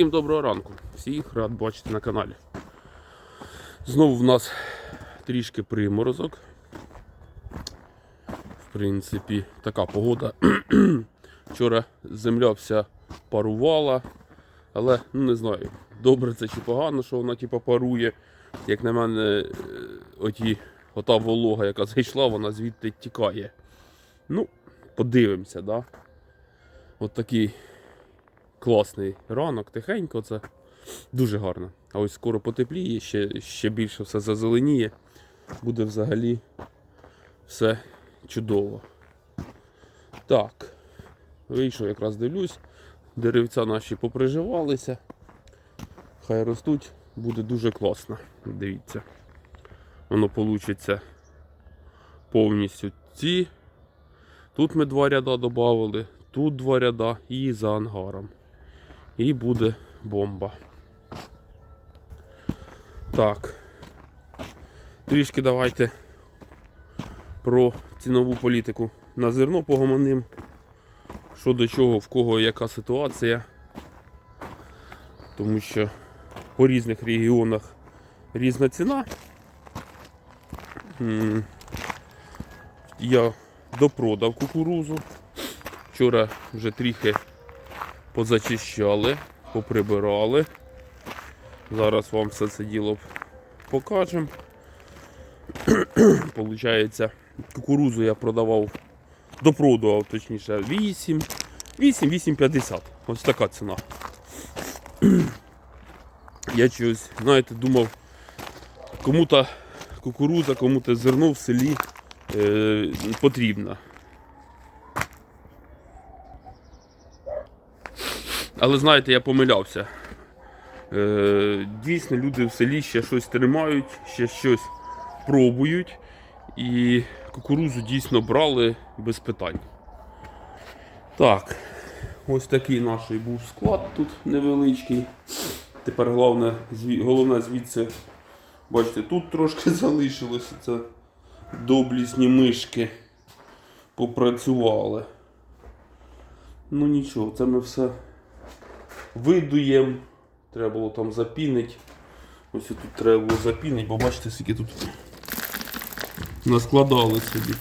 Всім доброго ранку, всіх рад бачити на каналі. Знову в нас трішки приморозок. В принципі, така погода. Вчора земля вся парувала, але ну не знаю, добре це чи погано, що вона типу, парує. Як на мене, е, оті, ота волога, яка зайшла, вона звідти тікає. Ну, подивимося, да? От такий класний ранок, тихенько, це дуже гарно. А ось скоро потепліє, ще, ще більше все зазеленіє. Буде взагалі все чудово. Так, вийшов, якраз дивлюсь. Деревця наші поприживалися. Хай ростуть, буде дуже класно. Дивіться. Воно вийде повністю ці. Тут ми два ряда додали, тут два ряда і за ангаром. І буде бомба. Так. Трішки давайте про цінову політику на зерно погомоним. Що до чого, в кого яка ситуація. Тому що по різних регіонах різна ціна. Я допродав кукурузу. Вчора вже трохи позачищали, поприбирали. Зараз вам все це діло покажемо. Получається, кукурузу я продавав, допродавав, точніше, 8, 8, 8,50. Ось така ціна. Я чогось, знаєте, думав, кому-то кукуруза, кому-то зерно в селі е, потрібна. Але знаєте, я помилявся. Е, дійсно, люди в селі ще щось тримають, ще щось пробують. І кукурузу дійсно брали без питань. Так, ось такий наш був склад тут невеличкий. Тепер головне, головне звідси, бачите, тут трошки залишилося. Це доблісні мишки попрацювали. Ну нічого, це ми все видуємо. Треба було там запінити. Ось тут треба було запінити, бо бачите, скільки тут наскладали собі.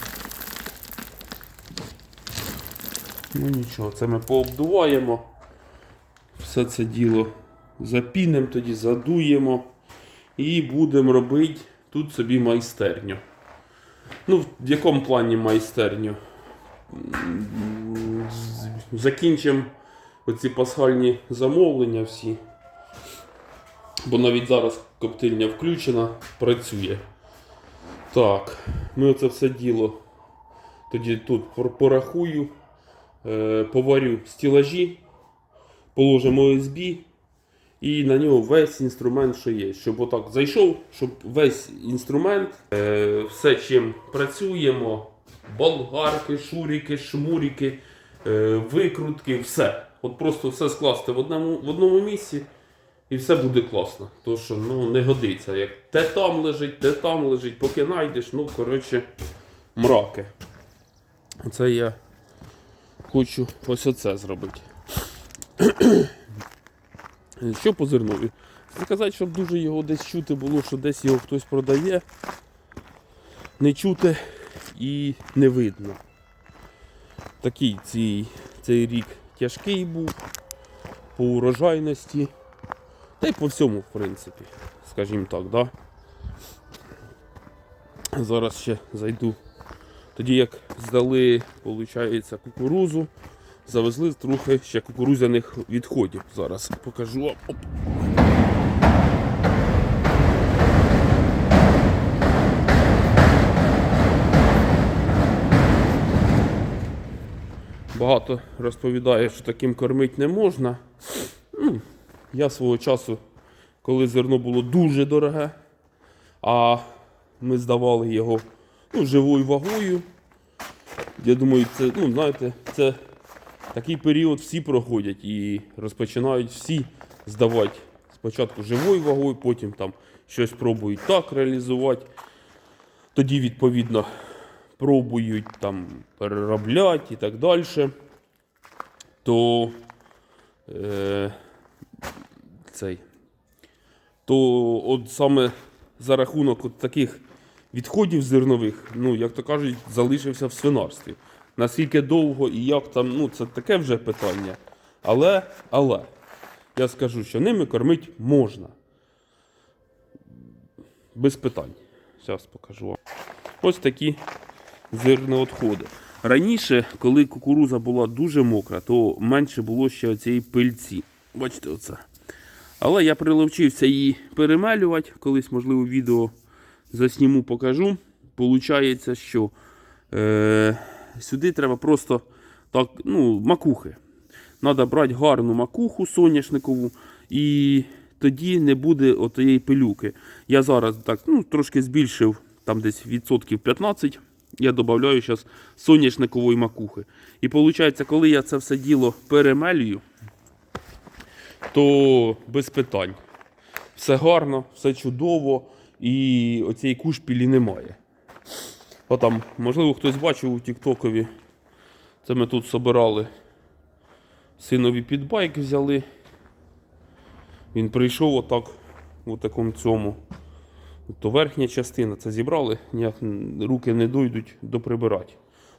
Ну нічого, це ми пообдуваємо. Все це діло запінимо, тоді задуємо і будемо робити тут собі майстерню. Ну, в якому плані майстерню? Закінчимо оці пасхальні замовлення всі. Бо навіть зараз коптильня включена, працює. Так, ми оце все діло тоді тут порахую, е, поварю стілажі, положимо ОСБ і на нього весь інструмент, що є. Щоб отак зайшов, щоб весь інструмент, е, все чим працюємо, болгарки, шуріки, шмуріки, е, викрутки, все. От просто все скласти в одному, в одному місці. І все буде класно. То що ну не годиться. Як те там лежить, те там лежить, поки знайдеш, ну коротше, мраки. Оце я хочу ось оце зробити. Що по зернові? Сказати, щоб дуже його десь чути було, що десь його хтось продає. Не чути і не видно. Такий цей, цей рік тяжкий був по урожайності. Та й по всьому, в принципі, скажімо так, да? Зараз ще зайду. Тоді як здали, виходить, кукурузу, завезли трохи ще кукурузяних відходів. Зараз покажу вам. Багато розповідає, що таким кормити не можна. Ну, я свого часу, коли зерно було дуже дороге, а ми здавали його ну, живою вагою. Я думаю, це, ну, знаєте, це такий період всі проходять і розпочинають всі здавати спочатку живою вагою, потім там щось пробують так реалізувати. Тоді, відповідно, пробують там переробляти і так далі. То е, цей, то от саме за рахунок от таких відходів зернових, ну, як то кажуть, залишився в свинарстві. Наскільки довго і як там, ну, це таке вже питання. Але, але, я скажу, що ними кормити можна. Без питань. Зараз покажу вам. Ось такі зерноотходи. Раніше, коли кукуруза була дуже мокра, то менше було ще цієї пильці. Бачите, оце. Але я приловчився її перемелювати. Колись, можливо, відео засніму, покажу. Получається, що е, сюди треба просто так, ну, макухи. Треба брати гарну макуху соняшникову, і тоді не буде отієї пилюки. Я зараз так ну, трошки збільшив, там десь відсотків 15. Я додаю зараз соняшникової макухи. І виходить, коли я це все діло перемелюю, то без питань. Все гарно, все чудово, і оцієї кушпілі немає. Отам, можливо, хтось бачив у Тіктокові. Це ми тут собирали. Синові підбайк взяли. Він прийшов отак, у такому цьому. То верхня частина це зібрали, ніяк руки не дойдуть до прибирати.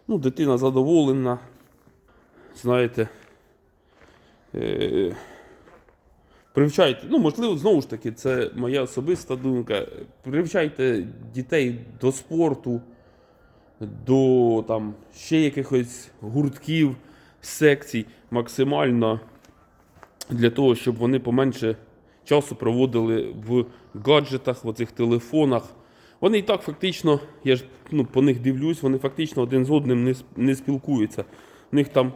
Ну, дитина задоволена. Знаєте. Е- Привчайте, ну можливо, знову ж таки, це моя особиста думка. Привчайте дітей до спорту, до там ще якихось гуртків, секцій максимально для того, щоб вони поменше часу проводили в гаджетах, в оцих телефонах. Вони і так фактично, я ж ну, по них дивлюсь, вони фактично один з одним не, не спілкуються. У них там,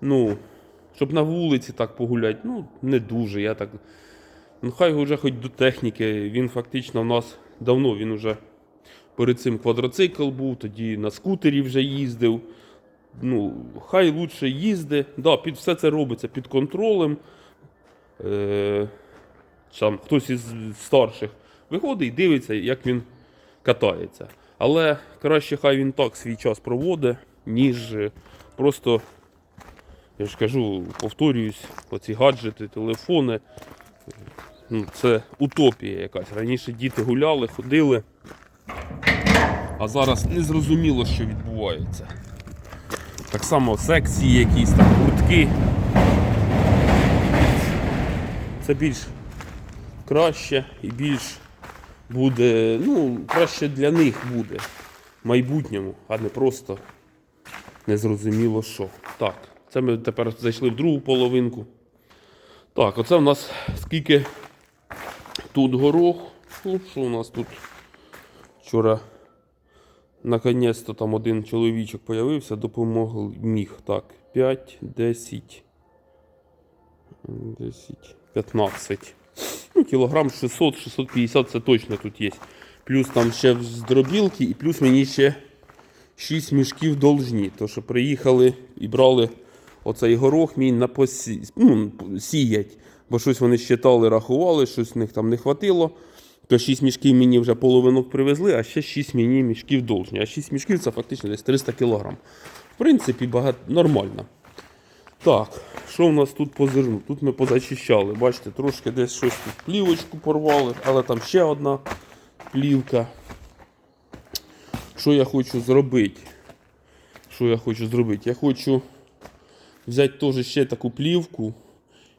ну, щоб на вулиці так погуляти, ну, не дуже. Я так. Ну, хай вже хоч до техніки. Він фактично в нас давно він вже перед цим квадроцикл був, тоді на скутері вже їздив. Ну, хай лучше їзди. Да, під, все це робиться під контролем. Е, там, хтось із старших виходить і дивиться, як він катається. Але краще хай він так свій час проводить, ніж е, просто, я ж кажу, повторююсь, оці гаджети, телефони. Ну, це утопія якась. Раніше діти гуляли, ходили, а зараз не зрозуміло, що відбувається. Так само секції, якісь там гуртки. Це більш краще і більш буде, ну, краще для них буде в майбутньому, а не просто незрозуміло що. Так, це ми тепер зайшли в другу половинку. Так, оце в нас скільки тут горох. Ну, що у нас тут вчора наконець-то там один чоловічок появився, допомог міг. Так, 5, 10, 10, 15. Ну, кілограм 600-650 це точно тут є. Плюс там ще з дробілки, і плюс мені ще 6 мішків должні. То що приїхали і брали оцей горох мій на посі... ну, сіять. Бо щось вони щитали, рахували, щось в них там не хватило. То 6 мішків мені вже половинок привезли, а ще 6 мені мішків должні. А 6 мішків це фактично десь 300 кг. В принципі, багато нормально. Так, що в нас тут по зерну? Тут ми позачищали. Бачите, трошки десь щось тут плівочку порвали, але там ще одна плівка. Що я хочу зробити? Що я хочу зробити? Я хочу взяти теж ще таку плівку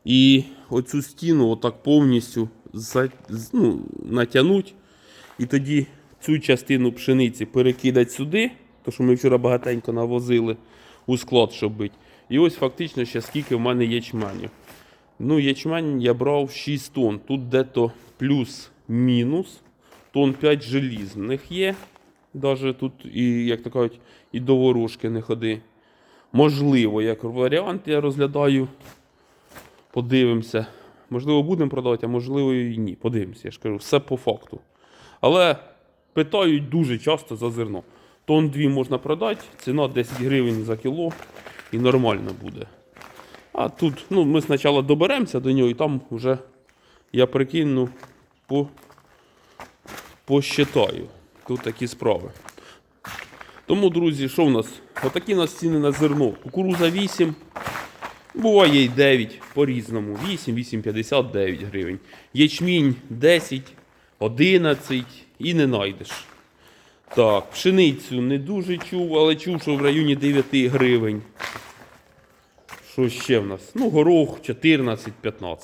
і оцю стіну отак повністю за, ну, натягнути. І тоді цю частину пшениці перекидати сюди, то що ми вчора багатенько навозили у склад, щоб бити. І ось фактично ще скільки в мене ячменю. Ну, ячмень я брав 6 тонн. Тут де-то плюс-мінус. Тонн 5 желізних є. Даже тут, і, як то кажуть, і до ворожки не ходи. Можливо, як варіант я розглядаю. Подивимося. Можливо, будемо продавати, а можливо і ні. Подивимося, я ж кажу, все по факту. Але питають дуже часто за зерно. Тон 2 можна продати, ціна 10 гривень за кіло і нормально буде. А тут ну, ми спочатку доберемося до нього і там вже я прикину по, посчитаю. Тут такі справи. Тому, друзі, що в нас? Отакі у нас ціни на зерно. Кукуруза 8. Буває і 9 по-різному. 8, 8,50, 9 гривень. Ячмінь 10, 11 і не знайдеш. Так, пшеницю не дуже чув, але чув, що в районі 9 гривень. Що ще в нас? Ну, горох 14-15.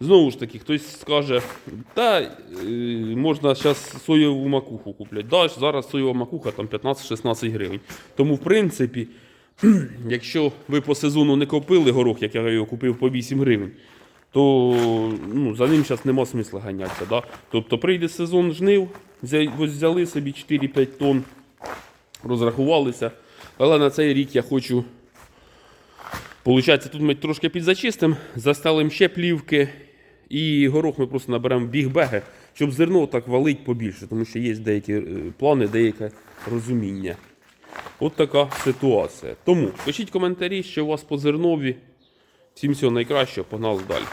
Знову ж таки, хтось скаже, та е, можна зараз соєву макуху купляти. Да, зараз соєва макуха там 15-16 гривень. Тому, в принципі, якщо ви по сезону не купили горох, як я його купив по 8 гривень, то ну, за ним зараз нема смисла ганятися. Да? Тобто прийде сезон жнив, взяли собі 4-5 тонн, розрахувалися. Але на цей рік я хочу. Получається, тут ми трошки підзачистимо, застелимо ще плівки, і горох ми просто наберемо бігбеги, щоб зерно так валить побільше, тому що є деякі е, плани, деяке розуміння. От така ситуація. Тому пишіть коментарі, що у вас по зернові. Всім всього найкращого, погнали далі.